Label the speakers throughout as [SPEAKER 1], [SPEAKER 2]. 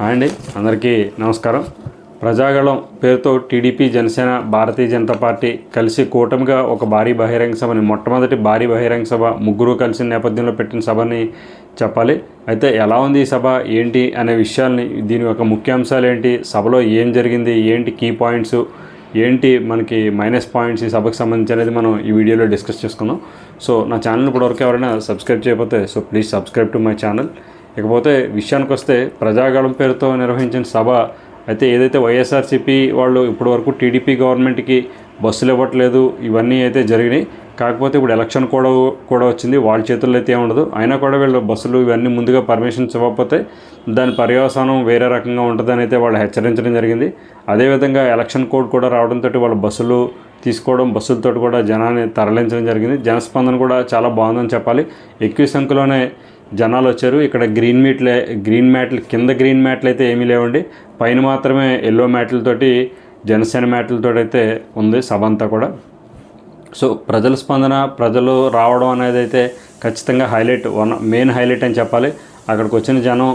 [SPEAKER 1] Hi అండి. అందరికీ నమస్కారం. ప్రజాగళం పేరుతో టీడీపీ జనసేన భారతీయ జనతా పార్టీ కలిసి కూటమిగా ఒక భారీ బహిరంగ సభని మొట్టమొదటి భారీ బహిరంగ సభ ముగ్గురు కలిసిన నేపథ్యంలో పెట్టిన సభని చెప్పాలి. అయితే ఎలా ఉంది ఈ సభ? ఏంటి అనే విషయాల్ని దీని యొక్క ముఖ్యాంశాలు ఏంటి? సభలో ఏం జరిగింది? ఏంటి కీ పాయింట్స్ ఏంటి మనకి మైనస్ పాయింట్స్ ఈ సభకు సంబంధించి అనేది మనం ఈ వీడియోలో డిస్కస్ చేసుకుందాం. సో నా ఛానల్ ఇప్పటివరకు ఎవరైనా సబ్స్క్రైబ్ చేయకపోతే so please subscribe to my channel ఇకపోతే విషయానికి వస్తే ప్రజాగళం పేరుతో నిర్వహించిన సభ అయితే ఏదైతే వైఎస్ఆర్సీపీ వాళ్ళు ఇప్పటివరకు టీడీపీ గవర్నమెంట్కి బస్సులు ఇవ్వట్లేదు ఇవన్నీ అయితే జరిగినాయి. కాకపోతే ఇప్పుడు ఎలక్షన్ కూడా కూడా వచ్చింది. వాళ్ళ చేతుల్లో అయితే ఉండదు. అయినా కూడా వీళ్ళు బస్సులు ఇవన్నీ ముందుగా పర్మిషన్స్ ఇవ్వకపోతే దాని పర్యవసానం వేరే రకంగా ఉంటుందని అయితే వాళ్ళు హెచ్చరించడం జరిగింది. అదేవిధంగా ఎలక్షన్ కోడ్ కూడా రావడంతో వాళ్ళ బస్సులు తీసుకోవడం బస్సులతో కూడా జనాన్ని తరలించడం జరిగింది. జనస్పందన కూడా చాలా బాగుందని చెప్పాలి. ఎక్కువ సంఖ్యలోనే జనాలు వచ్చారు ఇక్కడ గ్రీన్ మీట్లే గ్రీన్ మ్యాట్లు కింద గ్రీన్ మ్యాట్లు అయితే ఏమీ లేవండి. పైన మాత్రమే ఎల్లో మ్యాట్లతోటి జనసేన మ్యాట్లతో అయితే ఉంది సభ అంతా కూడా. సో ప్రజల స్పందన ప్రజలు రావడం అనేది అయితే ఖచ్చితంగా హైలైట్ వన్ మెయిన్ హైలైట్ అని చెప్పాలి. అక్కడికి వచ్చిన జనం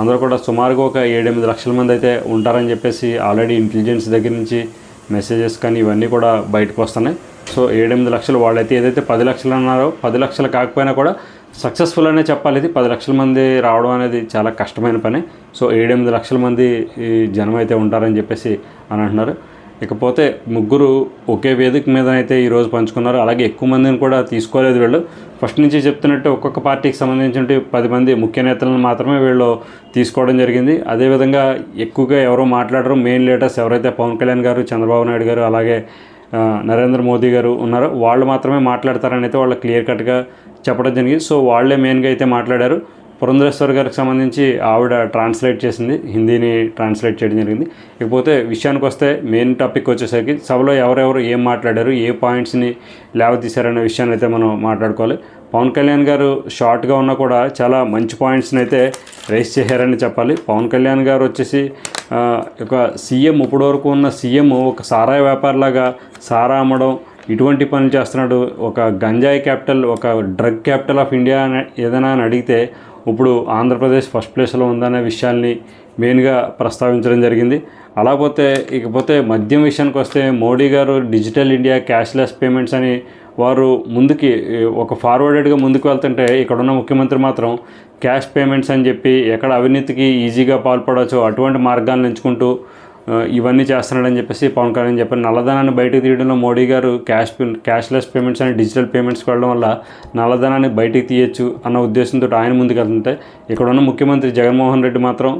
[SPEAKER 1] అందరూ కూడా సుమారుగా ఒక ఏడెనిమిది లక్షల మంది అయితే ఉంటారని చెప్పేసి ఆల్రెడీ ఇంటెలిజెన్స్ దగ్గర నుంచి మెసేజెస్ కానీ ఇవన్నీ కూడా బయటకు వస్తున్నాయి. సో ఏడెనిమిది లక్షలు వాళ్ళైతే ఏదైతే పది లక్షలు అన్నారో పది లక్షలు కాకపోయినా కూడా సక్సెస్ఫుల్ అనే చెప్పాలి ఇది. పది లక్షల మంది రావడం అనేది చాలా కష్టమైన పని. సో ఏడెనిమిది లక్షల మంది ఈ జనం అయితే ఉంటారని చెప్పేసి అని అంటున్నారు. ఇకపోతే ముగ్గురు ఒకే వేదిక మీద అయితే ఈరోజు పంచుకున్నారు. అలాగే ఎక్కువ మందిని కూడా తీసుకోలేదు వీళ్ళు. ఫస్ట్ నుంచి చెప్తున్నట్టు ఒక్కొక్క పార్టీకి సంబంధించిన పది మంది ముఖ్య నేతలను మాత్రమే వీళ్ళు తీసుకోవడం జరిగింది. అదేవిధంగా ఎక్కువగా ఎవరో మాట్లాడరు. మెయిన్ లీడర్స్ ఎవరైతే పవన్ కళ్యాణ్ గారు చంద్రబాబు నాయుడు గారు అలాగే నరేంద్ర మోదీ గారు ఉన్నారో వాళ్ళు మాత్రమే మాట్లాడతారని అయితే వాళ్ళు క్లియర్ కట్గా చెప్పడం జరిగింది. సో వాళ్ళే మెయిన్గా అయితే మాట్లాడారు. పురంధరేశ్వర్ గారికి సంబంధించి ఆవిడ ట్రాన్స్లేట్ చేసింది హిందీని ట్రాన్స్లేట్ చేయడం జరిగింది. ఇకపోతే విషయానికి వస్తే మెయిన్ టాపిక్ వచ్చేసరికి సభలో ఎవరెవరు ఏం మాట్లాడారు ఏ పాయింట్స్ని లేవతీశారనే విషయాన్ని అయితే మనం మాట్లాడుకోవాలి. పవన్ కళ్యాణ్ గారు షార్ట్గా ఉన్నా కూడా చాలా మంచి పాయింట్స్ని అయితే రైస్ చేశారని చెప్పాలి. పవన్ కళ్యాణ్ గారు వచ్చేసి ఒక సీఎం ఇప్పటివరకు ఉన్న సీఎం ఒక సారాయి వ్యాపారిలాగా సారా అమ్మడం ఇటువంటి పనులు చేస్తున్నాడు. ఒక గంజాయి క్యాపిటల్ ఒక డ్రగ్ క్యాపిటల్ ఆఫ్ ఇండియా అని ఏదైనా అని అడిగితే ఇప్పుడు ఆంధ్రప్రదేశ్ ఫస్ట్ ప్లేస్లో ఉందనే విషయాల్ని మెయిన్గా ప్రస్తావించడం జరిగింది. అలాపోతే ఇకపోతే మద్యం విషయానికి వస్తే మోడీ గారు డిజిటల్ ఇండియా క్యాష్లెస్ పేమెంట్స్ అని వారు ముందుకి ఒక ఫార్వర్డెడ్గా ముందుకు వెళ్తుంటే ఇక్కడున్న ముఖ్యమంత్రి మాత్రం క్యాష్ పేమెంట్స్ అని చెప్పి ఎక్కడ అవినీతికి ఈజీగా పాల్పడవచ్చో అటువంటి మార్గాలను ఎంచుకుంటూ ఇవన్నీ చేస్తున్నాడని చెప్పేసి పవన్ కళ్యాణ్ చెప్పారు. నల్లధనాన్ని బయటకు తీయడంలో మోడీ గారు క్యాష్ క్యాష్లెస్ పేమెంట్స్ అనే డిజిటల్ పేమెంట్స్ వెళ్ళడం వల్ల నల్లధనాన్ని బయటికి తీయచ్చు అన్న ఉద్దేశంతో ఆయన ముందుకు వెళ్తుంటే ఇక్కడ ఉన్న ముఖ్యమంత్రి జగన్మోహన్ రెడ్డి మాత్రం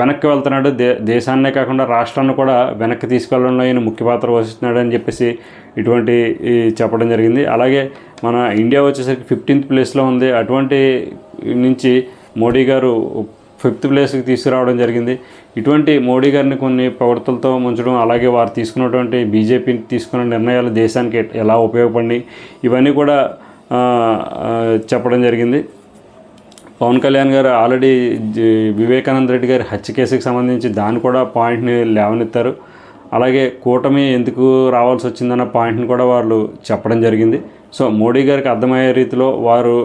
[SPEAKER 1] వెనక్కి వెళ్తున్నాడు. దే దేశాన్నే కాకుండా రాష్ట్రాన్ని కూడా వెనక్కి తీసుకెళ్ళడంలో ఆయన ముఖ్య పాత్ర వహిస్తున్నాడు అని చెప్పేసి ఇటువంటి చెప్పడం జరిగింది. అలాగే మన ఇండియా వచ్చేసరికి ఫిఫ్టీన్త్ ప్లేస్లో ఉంది. అటువంటి నుంచి మోడీ గారు ఫిఫ్త్ ప్లేస్కి తీసుకురావడం జరిగింది. ఇటువంటి మోడీ గారిని కొన్ని ప్రవర్తలతో ముంచడం అలాగే వారు తీసుకున్నటువంటి బీజేపీ తీసుకున్న నిర్ణయాలు దేశానికి ఎలా ఉపయోగపడి ఇవన్నీ కూడా చెప్పడం జరిగింది. పవన్ కళ్యాణ్ గారు ఆల్రెడీ వివేకానంద రెడ్డి గారి హత్య కేసుకి సంబంధించి దాన్ని కూడా పాయింట్ని లేవనెత్తారు. అలాగే కూటమి ఎందుకు రావాల్సి వచ్చిందన్న పాయింట్ని కూడా వాళ్ళు చెప్పడం జరిగింది. సో మోడీ గారికి అర్థమయ్యే రీతిలో వారు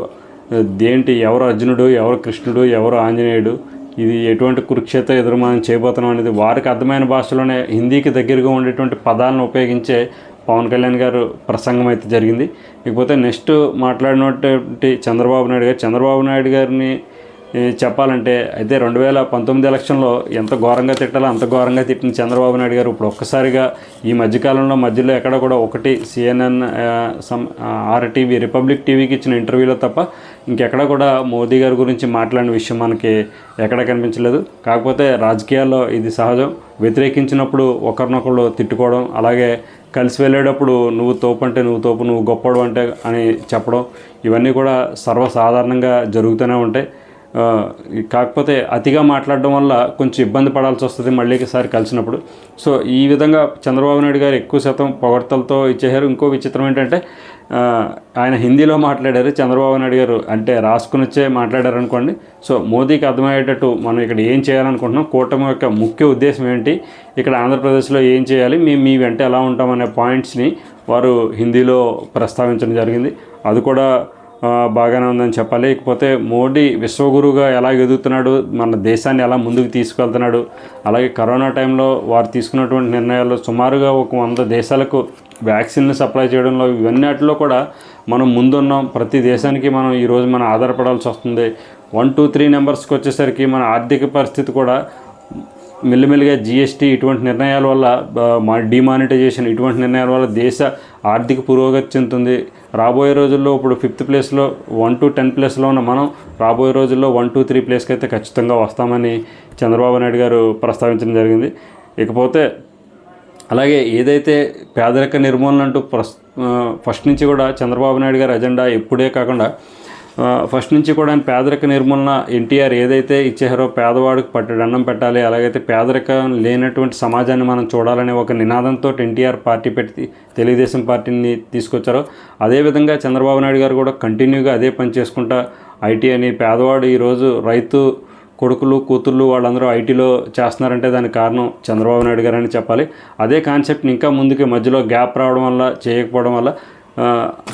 [SPEAKER 1] దేంటి ఎవరు అర్జునుడు ఎవరు కృష్ణుడు ఎవరు ఆంజనేయుడు? ఇది ఎటువంటి కురుక్షేత్ర ఎదురు మనం చేయబోతున్నాం అనేది వారికి అర్థమైన భాషలోనే హిందీకి దగ్గరగా ఉండేటువంటి పదాలను ఉపయోగించే పవన్ కళ్యాణ్ గారు ప్రసంగం అయితే జరిగింది. ఇకపోతే నెక్స్ట్ మాట్లాడినటువంటి చంద్రబాబు నాయుడు గారు చంద్రబాబు నాయుడు గారిని చెప్పాలంటే అయితే రెండు వేల పంతొమ్మిది ఎలక్షన్లో ఎంత ఘోరంగా తిట్టాలో అంత ఘోరంగా తిట్టిన చంద్రబాబు నాయుడు గారు ఇప్పుడు ఒక్కసారిగా ఈ మధ్యకాలంలో మధ్యలో ఎక్కడ కూడా ఒకటి సిఎన్ఎన్ సమ్ ఆర్టీవీ రిపబ్లిక్ టీవీకి ఇచ్చిన ఇంటర్వ్యూలో తప్ప ఇంకెక్కడ కూడా మోదీ గారి గురించి మాట్లాడిన విషయం మనకి ఎక్కడ కనిపించలేదు. కాకపోతే రాజకీయాల్లో ఇది సహజం. వ్యతిరేకించినప్పుడు ఒకరినొకరు తిట్టుకోవడం అలాగే కలిసి వెళ్ళేటప్పుడు నువ్వు తోపు అంటే నువ్వు తోపు నువ్వు గొప్పడు అంటే అని చెప్పడం ఇవన్నీ కూడా సర్వసాధారణంగా జరుగుతూనే ఉంటాయి. కాకపోతే అతిగా మాట్లాడడం వల్ల కొంచెం ఇబ్బంది పడాల్సి వస్తుంది మళ్ళీ ఒకసారి కలిసినప్పుడు. సో ఈ విధంగా చంద్రబాబు నాయుడు గారు ఎక్కువ శాతం పొగడ్తలతో ఇచ్చేశారు. ఇంకో విచిత్రం ఏంటంటే ఆయన హిందీలో మాట్లాడారు చంద్రబాబు నాయుడు గారు అంటే రాసుకుని వచ్చే మాట్లాడారు అనుకోండి సో మోదీకి అర్థమయ్యేటట్టు మనం ఇక్కడ ఏం చేయాలనుకుంటున్నాం? కూటమి యొక్క ముఖ్య ఉద్దేశం ఏంటి? ఇక్కడ ఆంధ్రప్రదేశ్లో ఏం చేయాలి? మేము మీ వెంట ఎలా ఉంటామనే పాయింట్స్ని వారు హిందీలో ప్రస్తావించడం జరిగింది. అది కూడా బాగానే ఉందని చెప్పాలి. ఇకపోతే మోడీ విశ్వగురుగా ఎలా ఎదుగుతున్నాడు మన దేశాన్ని ఎలా ముందుకు తీసుకెళ్తున్నాడు అలాగే కరోనా టైంలో వారు తీసుకున్నటువంటి నిర్ణయాలు సుమారుగా ఒక వంద దేశాలకు వ్యాక్సిన్లు సప్లై చేయడంలో ఇవన్నిటిలో కూడా మనం ముందున్నాం. ప్రతి దేశానికి మనం ఈరోజు మనం ఆధారపడాల్సి వస్తుంది. వన్ టూ త్రీ నెంబర్స్కి వచ్చేసరికి మన ఆర్థిక పరిస్థితి కూడా మెల్లిమెల్లిగా జిఎస్టీ ఇటువంటి నిర్ణయాల వల్ల మా డిమానిటైజేషన్ ఇటువంటి నిర్ణయాల వల్ల దేశ ఆర్థిక పురోగతి చెందుతుంది. రాబోయే రోజుల్లో ఇప్పుడు ఫిఫ్త్ ప్లేస్లో వన్ టు టెన్ ప్లేస్లో ఉన్న మనం రాబోయే రోజుల్లో వన్ టూ త్రీ ప్లేస్కి అయితే ఖచ్చితంగా వస్తామని చంద్రబాబు నాయుడు గారు ప్రస్తావించడం జరిగింది. ఇకపోతే అలాగే ఏదైతే పేదరిక నిర్మూలన అంటూ ప్రస్ ఫస్ట్ నుంచి కూడా చంద్రబాబు నాయుడు గారి అజెండా ఎప్పుడే కాకుండా ఫస్ట్ నుంచి కూడా ఆయన పేదరిక నిర్మూలన ఎన్టీఆర్ ఏదైతే ఇచ్చారో పేదవాడికి పట్టెడు అన్నం పెట్టాలి అలాగైతే పేదరికం లేనటువంటి సమాజాన్ని మనం చూడాలనే ఒక నినాదంతో ఎన్టీఆర్ పార్టీ పెట్టి తెలుగుదేశం పార్టీని తీసుకొచ్చారో. అదేవిధంగా చంద్రబాబు నాయుడు గారు కూడా కంటిన్యూగా అదే పని చేసుకుంటా ఐటీ అని పేదవాడు ఈరోజు రైతు కొడుకులు కూతుళ్ళు వాళ్ళందరూ ఐటీలో చేస్తున్నారంటే దానికి కారణం చంద్రబాబు నాయుడు గారని చెప్పాలి. అదే కాన్సెప్ట్ని ఇంకా ముందుకి మధ్యలో గ్యాప్ రావడం వల్ల చేయకపోవడం వల్ల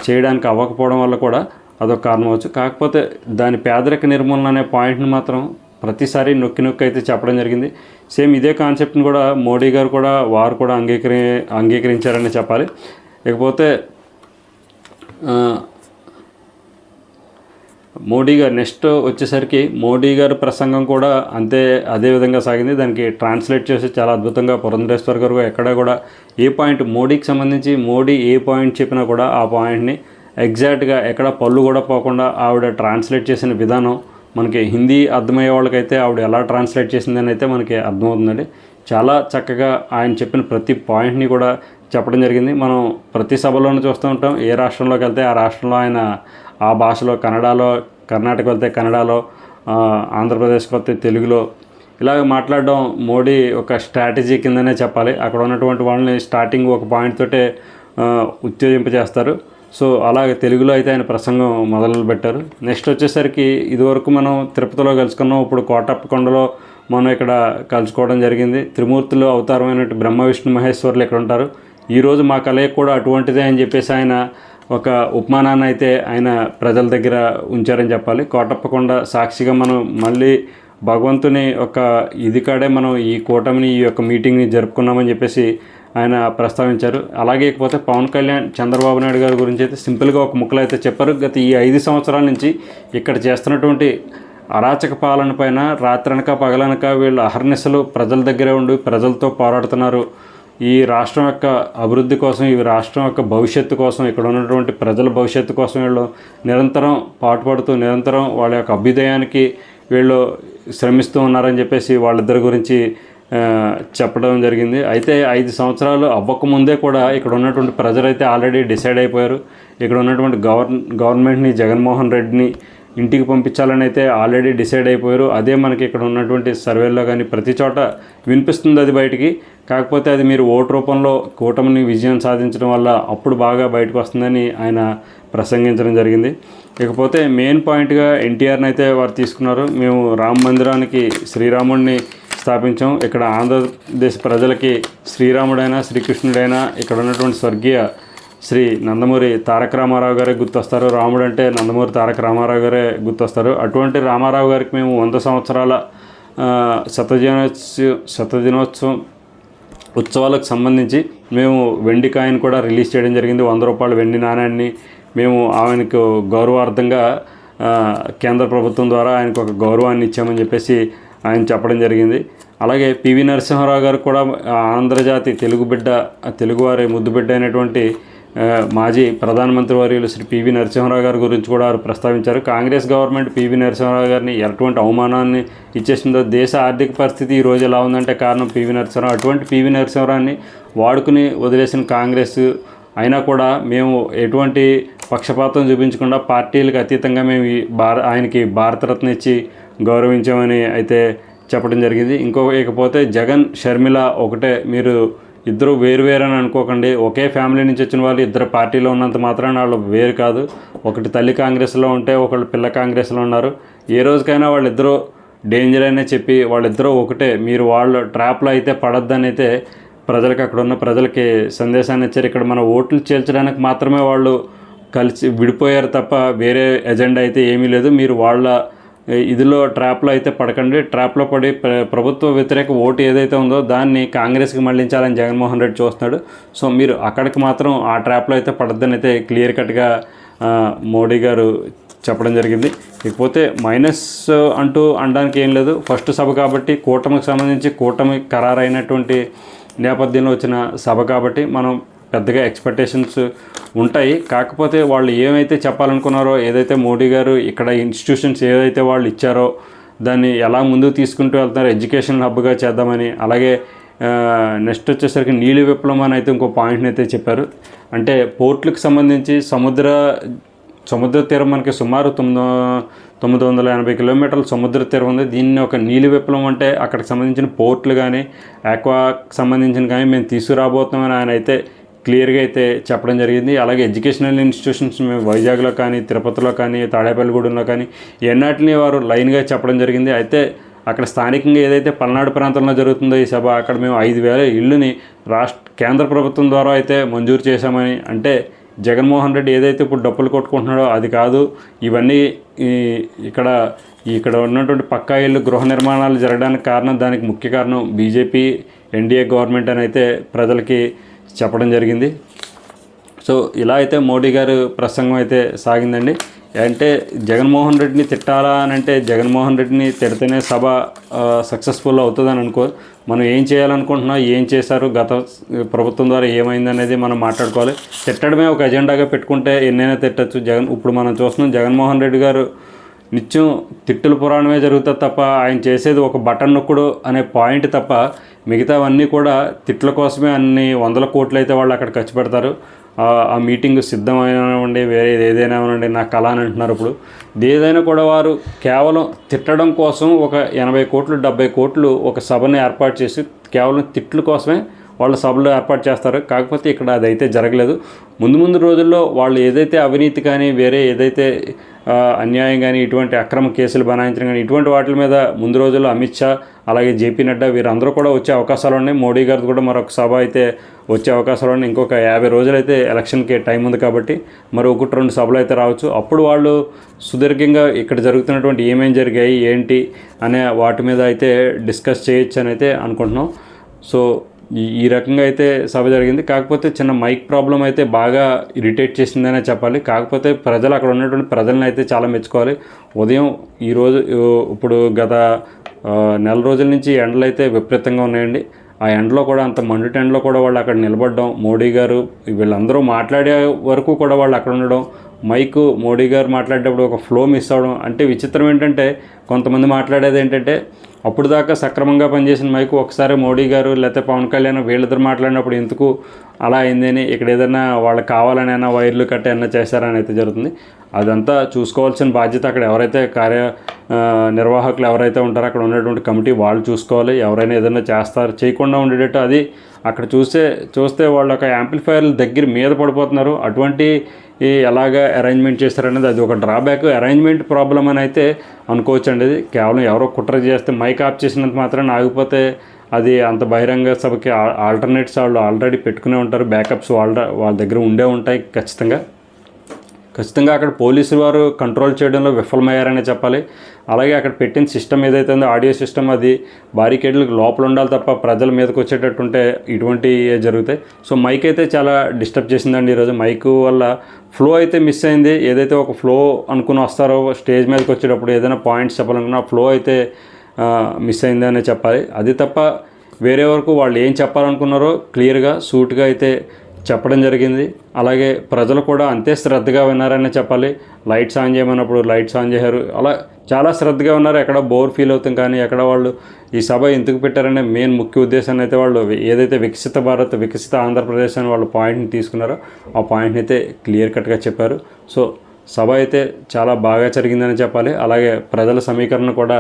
[SPEAKER 1] చేయడానికి అవ్వకపోవడం వల్ల కూడా అదొక కారణం అవచ్చు. కాకపోతే దాని పేదరిక నిర్మూలన అనే పాయింట్ని మాత్రం ప్రతిసారి నొక్కి నొక్కి అయితే చెప్పడం జరిగింది. సేమ్ ఇదే కాన్సెప్ట్ని కూడా మోడీ గారు కూడా వారు కూడా అంగీకరి అంగీకరించారని చెప్పాలి. ఇకపోతే మోడీ గారు నెక్స్ట్ వచ్చేసరికి మోడీ గారి ప్రసంగం కూడా అంతే అదే విధంగా సాగింది. దానికి ట్రాన్స్లేట్ చేసి చాలా అద్భుతంగా పురంధరేశ్వర్ గారు ఎక్కడ కూడా ఏ పాయింట్ మోడీకి సంబంధించి మోడీ ఏ పాయింట్ చెప్పినా కూడా ఆ పాయింట్ని ఎగ్జాక్ట్గా ఎక్కడ పళ్ళు కూడా పోకుండా ఆవిడ ట్రాన్స్లేట్ చేసిన విధానం మనకి హిందీ అర్థమయ్యే వాళ్ళకైతే ఆవిడ ఎలా ట్రాన్స్లేట్ చేసిందని అయితే మనకి అర్థమవుతుందండి. చాలా చక్కగా ఆయన చెప్పిన ప్రతి పాయింట్ని కూడా చెప్పడం జరిగింది. మనం ప్రతి సభలోనూ చూస్తూ ఉంటాం. ఏ రాష్ట్రంలోకి వెళ్తే ఆ రాష్ట్రంలో ఆయన ఆ భాషలో కన్నడలో కర్ణాటక వెళ్తే కన్నడలో ఆంధ్రప్రదేశ్కి వస్తే తెలుగులో ఇలాగ మాట్లాడడం మోడీ ఒక స్ట్రాటజీ కిందనే చెప్పాలి. అక్కడ ఉన్నటువంటి వాళ్ళని స్టార్టింగ్ ఒక పాయింట్ తోటే ఉత్తేజింపజేస్తారు. సో అలాగే తెలుగులో అయితే ఆయన ప్రసంగం మొదలు పెట్టారు. నెక్స్ట్ వచ్చేసరికి ఇదివరకు మనం తిరుపతిలో కలుసుకున్నాం. ఇప్పుడు కోటప్పకొండలో మనం ఇక్కడ కలుసుకోవడం జరిగింది. త్రిమూర్తులు అవతారమైనట్టు బ్రహ్మ విష్ణు మహేశ్వరులు ఇక్కడ ఉంటారు. ఈరోజు మా కలయిక కూడా అటువంటిదే అని చెప్పేసి ఆయన ఒక ఉపమానాన్ని అయితే ఆయన ప్రజల దగ్గర ఉంచారని చెప్పాలి. కోటప్పకొండ సాక్షిగా మనం మళ్ళీ భగవంతుని ఒక ఇది కాడే మనం ఈ కూటమిని ఈ యొక్క మీటింగ్ని జరుపుకున్నామని చెప్పేసి ఆయన ప్రస్తావించారు. అలాగే ఇకపోతే పవన్ కళ్యాణ్ చంద్రబాబు నాయుడు గారి గురించి అయితే సింపుల్గా ఒక ముక్కలు అయితే చెప్పారు. గత ఈ ఐదు సంవత్సరాల నుంచి ఇక్కడ చేస్తున్నటువంటి అరాచక పాలన పైన రాత్రనక పగలనక వీళ్ళు అహర్నిశలు ప్రజల దగ్గరే ఉండి ప్రజలతో పోరాడుతున్నారు. ఈ రాష్ట్రం యొక్క అభివృద్ధి కోసం ఈ రాష్ట్రం యొక్క భవిష్యత్తు కోసం ఇక్కడ ఉన్నటువంటి ప్రజల భవిష్యత్తు కోసం వీళ్ళు నిరంతరం పాటుపడుతూ నిరంతరం వాళ్ళ యొక్క అభ్యుదయానికి వీళ్ళు శ్రమిస్తూ ఉన్నారని చెప్పేసి వాళ్ళిద్దరి గురించి చెప్పడం జరిగింది. అయితే ఐదు సంవత్సరాలు అవ్వకముందే కూడా ఇక్కడ ఉన్నటువంటి ప్రజలు అయితే ఆల్రెడీ డిసైడ్ అయిపోయారు. ఇక్కడ ఉన్నటువంటి గవర్న గవర్నమెంట్ని జగన్మోహన్ రెడ్డిని ఇంటికి పంపించాలని అయితే ఆల్రెడీ డిసైడ్ అయిపోయారు. అదే మనకి ఇక్కడ ఉన్నటువంటి సర్వేల్లో కానీ ప్రతి చోట వినిపిస్తుంది అది బయటికి. కాకపోతే అది మీరు ఓటు రూపంలో కూటమిని విజయం సాధించడం వల్ల అప్పుడు బాగా బయటకు వస్తుందని ఆయన ప్రసంగించడం జరిగింది. ఇకపోతే మెయిన్ పాయింట్గా ఎన్టీఆర్ని అయితే వారు తీసుకున్నారు. మేము రామ మందిరానికి శ్రీరాముడిని స్థాపించాం. ఇక్కడ ఆంధ్రదేశ్ ప్రజలకి శ్రీరాముడైనా శ్రీకృష్ణుడైనా ఇక్కడ ఉన్నటువంటి స్వర్గీయ శ్రీ నందమూరి తారక రామారావు గారే గుర్తొస్తారు. రాముడు అంటే నందమూరి తారక రామారావు గారే గుర్తొస్తారు. అటువంటి రామారావు గారికి మేము వంద సంవత్సరాల ఆ, శతదినోత్సవం ఉత్సవాలకు సంబంధించి మేము వెండి కాయిన్ కూడా రిలీజ్ చేయడం జరిగింది. వంద రూపాయల వెండి నాణ్యాన్ని మేము ఆయనకు గౌరవార్థంగా కేంద్ర ప్రభుత్వం ద్వారా ఆయనకు ఒక గౌరవాన్ని ఇచ్చామని చెప్పేసి ఆయన చెప్పడం జరిగింది. అలాగే పివి నరసింహారావు గారు కూడా ఆంధ్రజాతి తెలుగు బిడ్డ తెలుగువారి ముద్దు బిడ్డ అయినటువంటి మాజీ ప్రధానమంత్రి వర్యులు శ్రీ పివి నరసింహారావు గారి గురించి కూడా వారు ప్రస్తావించారు. కాంగ్రెస్ గవర్నమెంట్ పివి నరసింహారావు గారిని ఎటువంటి అవమానాన్ని ఇచ్చేసిందో దేశ ఆర్థిక పరిస్థితి ఈ రోజు ఎలా ఉందంటే కారణం పివి నరసింహారావు. అటువంటి పివి నరసింహారావుని వాడుకుని వదిలేసిన కాంగ్రెస్ అయినా కూడా మేము ఎటువంటి పక్షపాతం చూపించకుండా పార్టీలకు అతీతంగా మేము ఈ భార ఆయనకి భారతరత్న ఇచ్చి గౌరవించామని అయితే చెప్పడం జరిగింది. ఇంకో ఇకపోతే జగన్ షర్మిల ఒకటే. మీరు ఇద్దరు వేరు వేరు అని అనుకోకండి. ఒకే ఫ్యామిలీ నుంచి వచ్చిన వాళ్ళు ఇద్దరు పార్టీలో ఉన్నంత మాత్రాన వాళ్ళు వేరు కాదు. ఒకటి తల్లి కాంగ్రెస్లో ఉంటే ఒకళ్ళు పిల్ల కాంగ్రెస్లో ఉన్నారు. ఏ రోజుకైనా వాళ్ళిద్దరూ డేంజర్ అనే చెప్పి వాళ్ళిద్దరూ ఒకటే. మీరు వాళ్ళ ట్రాప్లో అయితే పడొద్దని అయితే ప్రజలకు అక్కడ ఉన్న ప్రజలకి సందేశాన్ని ఇచ్చారు. ఇక్కడ మన ఓట్లు చేల్చడానికి మాత్రమే వాళ్ళు కలిసి విడిపోయారు తప్ప వేరే ఎజెండా అయితే ఏమీ లేదు. మీరు వాళ్ళ ఇదిలో ట్రాప్లో అయితే పడకండి. ట్రాప్లో పడి ప్రభుత్వ వ్యతిరేక ఓటు ఏదైతే ఉందో దాన్ని కాంగ్రెస్కి మళ్ళించాలని జగన్మోహన్ రెడ్డి చూస్తున్నాడు. సో మీరు అక్కడికి మాత్రం ఆ ట్రాప్లో అయితే పడద్దని అయితే క్లియర్ కట్గా మోడీ గారు చెప్పడం జరిగింది. ఇకపోతే మైనస్ అంటూ అనడానికి ఏం లేదు. ఫస్ట్ సభ కాబట్టి కూటమికి సంబంధించి కూటమి ఖరారైనటువంటి నేపథ్యంలో వచ్చిన సభ కాబట్టి మనం పెద్దగా ఎక్స్పెక్టేషన్స్ ఉంటాయి. కాకపోతే వాళ్ళు ఏమైతే చెప్పాలనుకున్నారో ఏదైతే మోడీ గారు ఇక్కడ ఇన్స్టిట్యూషన్స్ ఏదైతే వాళ్ళు ఇచ్చారో దాన్ని ఎలా ముందుకు తీసుకుంటూ వెళ్తున్నారు ఎడ్యుకేషన్ హబ్గా చేద్దామని అలాగే నెక్స్ట్ వచ్చేసరికి నీలి విప్లవం అని అయితే ఇంకో పాయింట్ని అయితే చెప్పారు. అంటే పోర్ట్లకు సంబంధించి సముద్ర సముద్ర తీరం మనకి సుమారు తొమ్మిది తొమ్మిది వందల ఎనభై కిలోమీటర్ల సముద్ర తీరం ఉంది. దీన్ని ఒక నీలి విప్లవం అంటే అక్కడికి సంబంధించిన పోర్ట్లు కానీ ఆక్వాకి సంబంధించిన కానీ మేము తీసుకురాబోతున్నామని ఆయన అయితే క్లియర్గా అయితే చెప్పడం జరిగింది. అలాగే ఎడ్యుకేషనల్ ఇన్స్టిట్యూషన్స్ మేము వైజాగ్లో కానీ తిరుపతిలో కానీ తాడేపల్లిగూడెంలో కానీ ఎన్నాటిని వారు లైన్గా చెప్పడం జరిగింది. అయితే అక్కడ స్థానికంగా ఏదైతే పల్నాడు ప్రాంతంలో జరుగుతుందో ఈ సభ అక్కడ మేము ఐదు వేల ఇళ్ళుని రాష్ట్ర కేంద్ర ప్రభుత్వం ద్వారా అయితే మంజూరు చేశామని అంటే జగన్మోహన్ రెడ్డి ఏదైతే ఇప్పుడు డప్పులు కొట్టుకుంటున్నాడో అది కాదు. ఇవన్నీ ఈ ఇక్కడ ఇక్కడ ఉన్నటువంటి పక్కా ఇళ్ళు గృహ నిర్మాణాలు జరగడానికి కారణం దానికి ముఖ్య కారణం బీజేపీ ఎన్డీఏ గవర్నమెంట్ అని అయితే ప్రజలకి చెప్పడం జరిగింది. సో ఇలా అయితే మోడీ గారు ప్రసంగం అయితే సాగిందండి. అంటే జగన్మోహన్ రెడ్డిని తిట్టాలా అని అంటే జగన్మోహన్ రెడ్డిని తిడితేనే సభ సక్సెస్ఫుల్ అవుతుందని అనుకో మనం ఏం చేయాలనుకుంటున్నాం ఏం చేశారు గత ప్రభుత్వం ద్వారా ఏమైంది అనేది మనం మాట్లాడుకోవాలి. తిట్టడమే ఒక ఎజెండాగా పెట్టుకుంటే ఎన్నైనా తిట్టచ్చు. జగన్ ఇప్పుడు మనం చూస్తున్నాం జగన్మోహన్ రెడ్డి గారు నిత్యం తిట్టుల పురాణమే జరుగుతుంది తప్ప ఆయన చేసేది ఒక బటన్ నొక్కుడు అనే పాయింట్ తప్ప మిగతావన్నీ కూడా తిట్ల కోసమే అన్ని వందల కోట్లు అయితే వాళ్ళు అక్కడ ఖర్చు పెడతారు. ఆ- మీటింగ్ సిద్ధమైనవ్వండి వేరే ఏదైనా ఉండండి నా కళ అని అంటున్నారు ఇప్పుడు. ఏదైనా కూడా వారు కేవలం తిట్టడం కోసం ఒక ఎనభై కోట్లు డెబ్బై కోట్లు ఒక సభను ఏర్పాటు చేసి కేవలం తిట్ల కోసమే వాళ్ళ సభలో ఏర్పాటు చేస్తారు. కాకపోతే ఇక్కడ అదైతే జరగలేదు. ముందు ముందు రోజుల్లో వాళ్ళు ఏదైతే అవినీతి కానీ వేరే ఏదైతే అన్యాయం కానీ ఇటువంటి అక్రమ కేసులు బనాయించడం కానీ ఇటువంటి వాటి మీద ముందు రోజుల్లో అమిత్ షా అలాగే జేపీ నడ్డా వీరందరూ కూడా వచ్చే అవకాశాలు ఉన్నాయి. మోడీ గారిది కూడా మరొక సభ అయితే వచ్చే అవకాశాలు ఉన్నాయి. ఇంకొక యాభై రోజులు అయితే ఎలక్షన్కి టైం ఉంది కాబట్టి మరి ఒకటి రెండు సభలు అయితే రావచ్చు. అప్పుడు వాళ్ళు సుదీర్ఘంగా ఇక్కడ జరుగుతున్నటువంటి ఏమేం జరిగాయి ఏంటి అనే వాటి మీద అయితే డిస్కస్ చేయొచ్చు అని అయితే అనుకుంటున్నాం. సో ఈ ఈ రకంగా అయితే సభ జరిగింది. కాకపోతే చిన్న మైక్ ప్రాబ్లం అయితే బాగా ఇరిటేట్ చేసిందనే చెప్పాలి. కాకపోతే ప్రజలు అక్కడ ఉన్నటువంటి ప్రజలను అయితే చాలా మెచ్చుకోవాలి. ఉదయం ఈరోజు ఇప్పుడు గత నెల రోజుల నుంచి ఎండలు అయితే విపరీతంగా ఉన్నాయండి. ఆ ఎండలో కూడా అంత మండుట ఎండలో కూడా వాళ్ళు అక్కడ నిలబడడం మోడీ గారు వీళ్ళందరూ మాట్లాడే వరకు కూడా వాళ్ళు అక్కడ ఉండడం మైకు మోడీ గారు మాట్లాడేటప్పుడు ఒక ఫ్లో మిస్ అవ్వడం అంటే విచిత్రం ఏంటంటే కొంతమంది మాట్లాడేది ఏంటంటే అప్పుడు దాకా సక్రమంగా పనిచేసిన మైక్ ఒకసారి మోడీ గారు లేకపోతే పవన్ కళ్యాణ్ వీళ్ళిద్దరు మాట్లాడినప్పుడు ఎందుకు అలా అయిందని ఇక్కడ ఏదైనా వాళ్ళకి కావాలని అయినా వైర్లు కట్ట ఏమైనా చేశారని అయితే జరుగుతుంది. అదంతా చూసుకోవాల్సిన బాధ్యత అక్కడ ఎవరైతే కార్య నిర్వాహకులు ఎవరైతే ఉంటారో అక్కడ ఉన్నటువంటి కమిటీ వాళ్ళు చూసుకోవాలి. ఎవరైనా ఏదైనా చేస్తారు చేయకుండా ఉండేటట్టు అది అక్కడ చూస్తే చూస్తే వాళ్ళు ఒక యాంప్లిఫైర్ల దగ్గర మీద పడిపోతున్నారు. అటువంటి ఈ ఎలాగ అరేంజ్మెంట్ చేస్తారనేది అది ఒక డ్రాబ్యాక్ అరేంజ్మెంట్ ప్రాబ్లం అని అయితే అనుకోవచ్చు అండి కేవలం ఎవరో కుట్ర చేస్తే మైక్ ఆఫ్ చేసినంత మాత్రం ఆగిపోతే అది అంత బహిరంగ సభకి ఆల్టర్నేట్స్ వాళ్ళు ఆల్రెడీ పెట్టుకునే ఉంటారు. బ్యాకప్స్ వాళ్ళ వాళ్ళ దగ్గర ఉండే ఉంటాయి ఖచ్చితంగా. ఖచ్చితంగా అక్కడ పోలీసు వారు కంట్రోల్ చేయడంలో విఫలమయ్యారనే చెప్పాలి. అలాగే అక్కడ పెట్టిన సిస్టమ్ ఏదైతే ఉందో ఆడియో సిస్టమ్ అది బారికేడ్లకు లోపల ఉండాలి తప్ప ప్రజల మీదకి వచ్చేటట్టుంటే ఇటువంటివి ఇటువంటి జరుగుతాయి. సో మైక్ అయితే చాలా డిస్టర్బ్ చేసిందండి ఈరోజు. మైక్ వల్ల ఫ్లో అయితే మిస్ అయింది. ఏదైతే ఒక ఫ్లో అనుకుని వస్తారో స్టేజ్ మీదకి వచ్చేటప్పుడు ఏదైనా పాయింట్స్ చెప్పాలనుకున్నా ఫ్లో అయితే మిస్ అయింది అనే చెప్పాలి. అది తప్ప వేరే వరకు వాళ్ళు ఏం చెప్పాలనుకున్నారో క్లియర్గా సూట్గా అయితే చెప్పడం జరిగింది. అలాగే ప్రజలు కూడా అంతే శ్రద్ధగా విన్నారనే చెప్పాలి. లైట్స్ ఆన్ చేయమన్నప్పుడు లైట్స్ ఆన్ చేశారు. అలా చాలా శ్రద్ధగా ఉన్నారు. ఎక్కడ బోర్ ఫీల్ అవుతాం కానీ ఎక్కడ వాళ్ళు ఈ సభ ఎందుకు పెట్టారనే మెయిన్ ముఖ్య ఉద్దేశాన్ని అయితే వాళ్ళు ఏదైతే వికసిత భారత్ వికసిత ఆంధ్రప్రదేశ్ అని వాళ్ళు పాయింట్ని తీసుకున్నారో ఆ పాయింట్ని అయితే క్లియర్ కట్గా చెప్పారు. సో సభ అయితే చాలా బాగా జరిగిందని చెప్పాలి. అలాగే ప్రజల సమీకరణ కూడా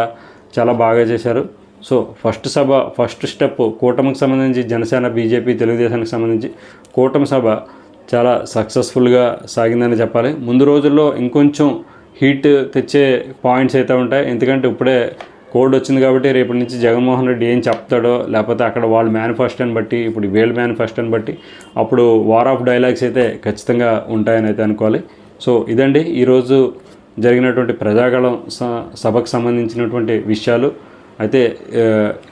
[SPEAKER 1] చాలా బాగా చేశారు. సో ఫస్ట్ సభ ఫస్ట్ స్టెప్ కూటమికి సంబంధించి జనసేన బీజేపీ తెలుగుదేశానికి సంబంధించి కూటమి సభ చాలా సక్సెస్ఫుల్గా సాగిందని చెప్పాలి. ముందు రోజుల్లో ఇంకొంచెం హీట్ తెచ్చే పాయింట్స్ అయితే ఉంటాయి. ఎందుకంటే ఇప్పుడే కోడ్ వచ్చింది కాబట్టి రేపటి నుంచి జగన్మోహన్ రెడ్డి ఏం చెప్తాడో లేకపోతే అక్కడ వాళ్ళ మేనిఫెస్టోని బట్టి ఇప్పుడు వీళ్ళ మేనిఫెస్టోని బట్టి అప్పుడు వార్ ఆఫ్ డైలాగ్స్ అయితే ఖచ్చితంగా ఉంటాయని అయితే అనుకోవాలి. సో ఇదండి. ఈరోజు జరిగినటువంటి ప్రజాగళం స- సభకు సంబంధించినటువంటి విషయాలు. అయితే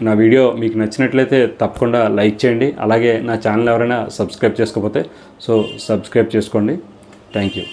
[SPEAKER 1] నా వీడియో మీకు నచ్చినట్లయితే తప్పకుండా లైక్ చేయండి. అలాగే నా ఛానల్ ఎవరైనా సబ్స్క్రైబ్ చేసుకోకపోతే సో సబ్స్క్రైబ్ చేసుకోండి. Thank you.